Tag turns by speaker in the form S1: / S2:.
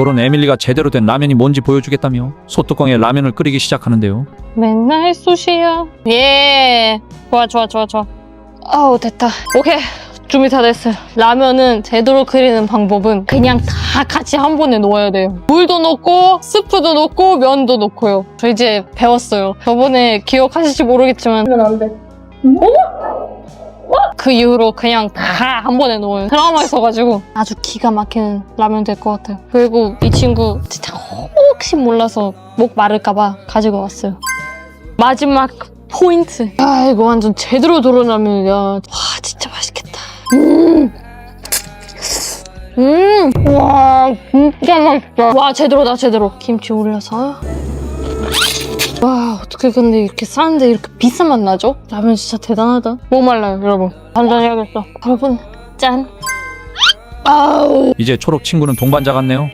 S1: 결혼 에밀리가 제대로 된 라면이 뭔지 보여주겠다며 소뚜껑에 라면을 끓이기 시작하는데요.
S2: 맨날 쑤시야. 예. 좋아, 좋아, 좋아, 좋아. 아우, 됐다. 오케이. 준비 다 됐어요. 라면은 제대로 끓이는 방법은 그냥 다 같이 한 번에 넣어야 돼요. 물도 넣고, 스프도 넣고, 면도 넣고요. 저 이제 배웠어요. 저번에 기억하실지 모르겠지만.
S3: 그러면 안 돼.
S2: 그 이후로 그냥 다 한 번에 넣어요. 드라마 있어가지고 아주 기가 막히는 라면 될 것 같아요. 그리고 이 친구 진짜 혹시 몰라서 목 마를까봐 가지고 왔어요. 마지막 포인트. 아 이거 완전 제대로 도른 라면이야. 와 진짜 맛있겠다. 음. 음, 와, 진짜 맛있다. 와, 제대로다, 제대로. 김치 올려서. 와, 어떻게 근데 이렇게 싸는데 이렇게 비싼 맛 나죠? 라면 진짜 대단하다. 목 말라요, 여러분. 한잔 해야겠어. 여러분, 짠. 아우.
S1: 이제 초록 친구는 동반자 같네요.